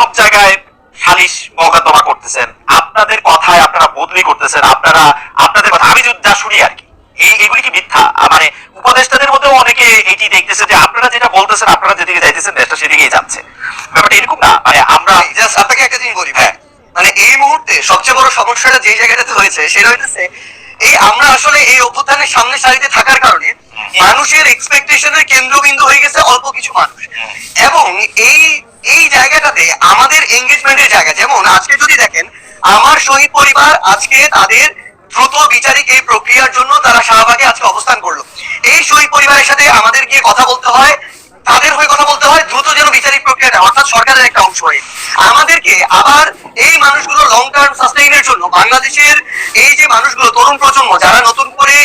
সব জায়গায় সালিশ মোকদ্দমা করতেছেন। আপনাদের কথায় আপনারা বদলি করতেছেন। আপনারা আপনাদের কথা। আমি যা শুনি আর কি। এই এগুলি কি মিথ্যা? মানে উপদেষ্টাদের মধ্যেও অনেকে এটি দেখতেছে যে আপনারা যেটা বলতেছেন আপনারা যেদিকে যাইতেছেন দেশটা সেদিকেই যাচ্ছে। ব্যাপারটা এরকম না। মানে আমরা জাস্ট আপনাকে একটা জিনিস বলি হ্যাঁ। মানে এই মুহূর্তে সবচেয়ে বড় সমস্যাটা যে জায়গাটাতে হয়েছে সেটা হইতেছে এই আমরা আসলে এই অভ্যুত্থানের সামনে সারিতে থাকার কারণে মানুষের এক্সপেকটেশনের কেন্দ্রবিন্দু হয়ে গেছে অল্প কিছু মানুষ। এবং এই এই জায়গাটাতে আমাদের এঙ্গেজমেন্টের জায়গা। যেমন আজকে যদি দেখেন, আমার শহীদ পরিবার আজকে তাদের দ্রুত বিচারিক এই প্রক্রিয়ার জন্য তারা শাহবাগে আজকে অবস্থান করল। এই শহীদ পরিবারের সাথে আমাদের গিয়ে কথা বলতে হয়, তাদের হয়ে কথা বলতে হয়, দ্রুত যেন বিচারিক প্রক্রিয়াটা অর্থাৎ সরকারের একটা অংশ হয়ে। আমাদেরকে আবার এই মানুষগুলো লং টার্ম সাস্টেইনের জন্য, বাংলাদেশের এই যে মানুষগুলো, তরুণ প্রজন্ম, যারা নতুন করে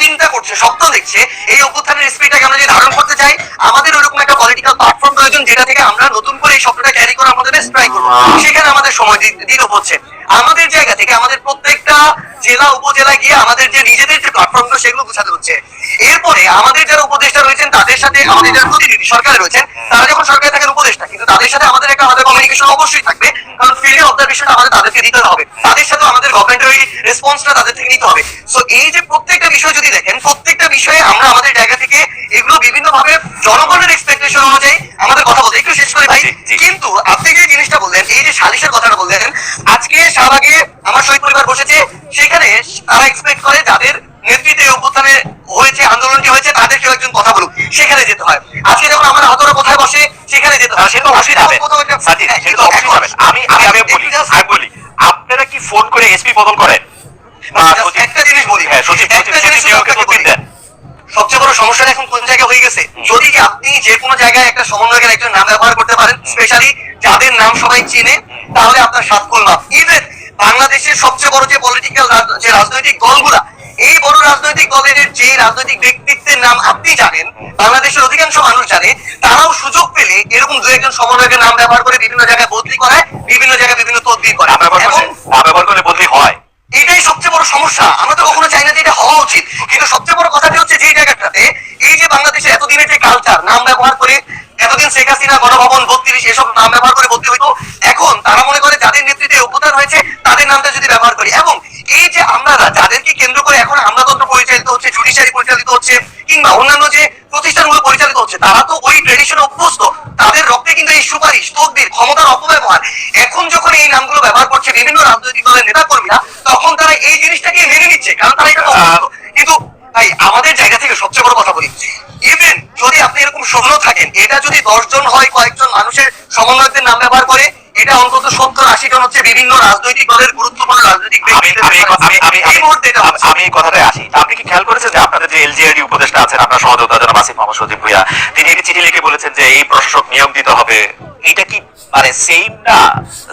চিন্তা করছে, স্বপ্ন দেখছে, এই অভ্যুত্থানের স্পিডটাকে আমরা যদি ধারণ করতে চাই, আমাদের ওরকম একটা পলিটিক্যাল প্ল্যাটফর্ম প্রয়োজন যেটা থেকে নতুন করে এই স্বপ্নটা ক্যারি করে আমাদের বেস্ট ট্রাই করব। সেখানে আমাদের সময় দিতে হচ্ছে। আমাদের জায়গা থেকে আমাদের প্রত্যেকটা জেলা উপজেলা গিয়ে আমাদের যে নিজেদের যে প্ল্যাটফর্মগুলো সেগুলো বোঝাতে হচ্ছে। এরপরে আমাদের যারা উপদেষ্টা রয়েছেন তাদের সাথে আমাদের যারা প্রতিনিধি সরকারে রয়েছেন তারা যখন সরকারে থাকেন উপদেষ্টা কিন্তু তাদের সাথে আমাদের একটা আলাদা কমিউনিকেশন অবশ্যই থাকবে। কারণ ফিল্ডে অবজারভেশনটা আমাদের তাদেরকে দিতে হবে। তাদের সাথে আমাদের গভর্নমেন্টের ওই রেসপন্সটা তাদের থেকে নিতে হবে। সো এই যে প্রত্যেকটা বিষয় যদি দেখেন প্রত্যেকটা বিষয়ে আমরা আমাদের জায়গা থেকে এগুলো বিভিন্ন ভাবে জনগণের এক্সপেকটেশন অনুযায়ী আমাদের কথা বলতে একটু শেষ করে ভাই। কিন্তু আপনি যে জিনিসটা বললেন এই যে সালিশের কথাটা বললেন আজকে শাহবাগে আমার শহীদ পরিবার বসেছে সেখানে তারা এক্সপেক্ট করে যাদের নেতৃত্বে অভ্যুত্থানে হয়েছে আন্দোলনটি হয়েছে তাদের কেউ একজন কথা বলুক সেখানে যেতে হয়। আজকে যখন আমার আহতরা কোথায় বসে সেখানে যেতে হয়। সে তো অবশ্যই যাবে। হ্যাঁ, যাবে। আমি আমি আমি বলি আমি বলি আপনারা কি ফোন করে এসপি বদল করেন? একটা জিনিস বলি। হ্যাঁ সচিব একটা জিনিস। দেন। সবচেয়ে বড় সমস্যাটা এখন কোন জায়গায় হয়ে গেছে? যদি আপনি যে কোনো জায়গায় একটা সমন্বয়কের একজন নাম ব্যবহার করতে পারেন স্পেশালি যাদের নাম সবাই চিনে তাহলে আপনার সাত ফুল মাপ ইভেন বাংলাদেশের সবচেয়ে বড় যে পলিটিক্যাল যে রাজনৈতিক দলগুলা এই বড় রাজনৈতিক দলের যে রাজনৈতিক ব্যক্তিত্বের নাম আপনি জানেন বাংলাদেশের অধিকাংশ মানুষ জানে তারাও সুযোগ পেলে এরকম দু একজন সমন্বয়কের নাম ব্যবহার করে বিভিন্ন জায়গায় বদলি করায় বিভিন্ন জায়গায় বিভিন্ন তদবির করে। ব্যবহার করলে বদলি হয়। এটাই সবচেয়ে বড় সমস্যা। আমরা তো কখনো চাই না যে এটা হওয়া উচিত কিন্তু সবচেয়ে বড় কথাটি হচ্ছে যে জায়গাটাতে এই যে বাংলাদেশের এতদিনের যে কালচার নাম ব্যবহার করে এতদিন শেখ হাসিনা গণভবন বত্রিশ এসব নাম ব্যবহার করে বলতে হইতো। এখন তারা মনে করে যাদের নেতৃত্বে অভ্যুত্থান হয়েছে, তাদের নামটা যদি ব্যবহার করি। এবং এই যে আমরা যাদেরকে কেন্দ্র করে এখন আমলাতন্ত্র পরিচালিত হচ্ছে জুডিশিয়ারি পরিচালিত হচ্ছে, কিংবা অন্যান্য যে প্রতিষ্ঠানগুলো পরিচালিত হচ্ছে, তারা তো ওই ট্রেডিশন অভ্যস্ত। তাদের রক্তে কিন্তু এই সুপারিশ তদবির ক্ষমতার অপব্যবহার। এখন যখন এই নামগুলো ব্যবহার করছে বিভিন্ন রাজনৈতিক দলের নেতা কর্মীরা তখন তারা এই জিনিসটাকে মেনে নিচ্ছে, কারণ তারা এটা অভ্যস্ত। কিন্তু ভাই আমাদের জায়গা থেকে সবচেয়ে বড় কথা বলি ইভেন যদি শূন্য থাকেন। এটা যদি দশজন হয় কয়েকজন মানুষের সমন্বয়কদের নাম ব্যবহার করে এটা অন্তত সত্তর আশি জন হচ্ছে বিভিন্ন রাজনৈতিক দলের গুরুত্বপূর্ণ রাজনৈতিক আমি এই মুহূর্তে আমি- এই কথাটায় আসি। আপনি কি খেয়াল করেছেন যে আপনাদের যে এলজিআরডি উপদেষ্টা আছেন আপনার সহযোগিতা জনাব আসিফ মোহাম্মদ সজীব ভুইয়া তিনি একটি চিঠি লিখে বলেছেন যে এই প্রশাসক নিয়োগ দিতে হবে এটা কি মানে সেম না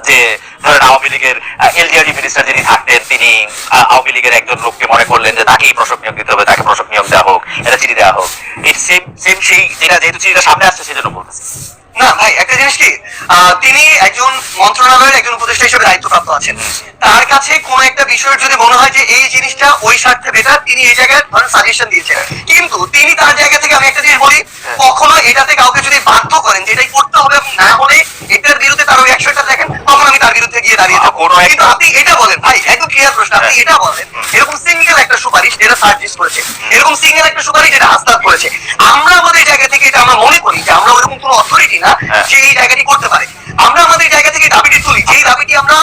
যে ধরেন আওয়ামী লীগের এলজিআরডি মিনিস্টার যিনি থাকতেন তিনি আওয়ামী লীগের একজন লোককে মনে করলেন যে তাকেই প্রশাসক নিয়োগ দিতে হবে তাকে প্রশাসক নিয়োগ দেওয়া হোক এটা চিঠি দেওয়া হোক। সেম সেম সেই যেটা যেহেতু চিঠিটা সামনে আসছে সেজন্য বলতেছি। না ভাই একটা জিনিস কি? তিনি একজন মন্ত্রণালয়ের একজন উপদেষ্টা হিসেবে দায়িত্বপ্রাপ্ত আছেন। তার কাছে কোন একটা বিষয়ের যদি মনে হয় যে এই জিনিসটা ওই স্বার্থে বেটার তিনি এই জায়গায় ধরেন সাজেশন দিয়েছেন। কিন্তু তিনি তার জায়গা থেকে আমি একটা জিনিস বলি কখনো এটাতে কাউকে যদি বাধ্য করেন যে এটাই করতে হবে এবং না হলে এটার বিরুদ্ধে তার ওই অ্যাকশনটা দেখেন তখন আমি তার বিরুদ্ধে গিয়ে দাঁড়িয়ে যাব কিন্তু আপনি এটা বলেন ভাই প্রশ্ন আপনি। এটা বলেন এরকম সিঙ্গেল একটা সুপারিশ যেটা সার্ভিস করেছে এরকম সিঙ্গেল একটা সুপারিশ যেটা হাসনাত করেছে আমরা আমাদের জায়গা থেকে এটা আমরা মনে করি যে আমরা ওরকম কোনো অথরিটি না হ্যাঁ। যে এই জায়গাটি করতে পারে আমরা আমাদের জায়গা থেকে দাবিটি তুলি যেই দাবিটি আমরা